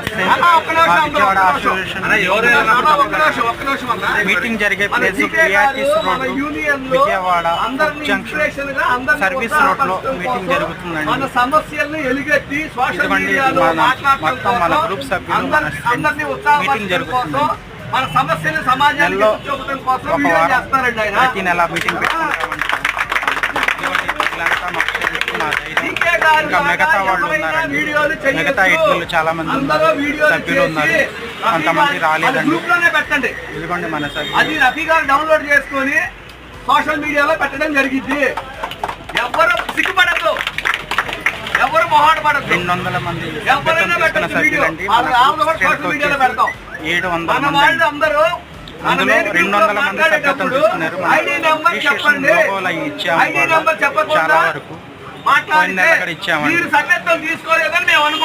మా Vijayawada association meeting జరిగే place విఆర్టీస్ రోడ్డు విజయవాడ జంక్షన్ సర్వీస్ రోడ్లో మీటింగ్ మన జరుగుతుందండి. సమస్యల్ని ఎలుగెత్తి సోషల్ ఇదిగోండి మీడియాలో మన- మాట్లాడటం మొత్తం మన గ్రూప్ సభ్యులు, మీటింగ్ జరుగుతుంది. మన సమస్యని ఆయన. ప్రతి నెల మీటింగ్ పెట్టుకుంటామండి. మా ధైర్యం. ఇంకే మిగతా వాళ్ళు ఉన్నారండి. మిగతా ఇట్లు చాలా మంది అందరూ ఉన్నారు. సభ్యులు ఉన్నారు. కొంతమంది అది రాలేదండి. ఇదిగోండి మన అది సభ్యులు రఫీ గారు డౌన్లోడ్ చేసుకొని సోషల్ మీడియాలో పెట్టడం జరిగింది ఎవరు సిగ్గుపడద్దు. ఎవరు మొహాట పడద్దు రెండు వందల మంది ఎవరైనా పెట్టండి. ఏడు వందల మంది. అందరూ అందులో రెండు వందల మంది సభ్యత్వం మాట్లాడేటప్పుడు తీసుకున్నారు. మన ఐడి నెంబర్ చెప్పండి. చాలా వరకు. మాట్లాడితే. మీరు సభ్యత్వం తీసుకోలేదని మేము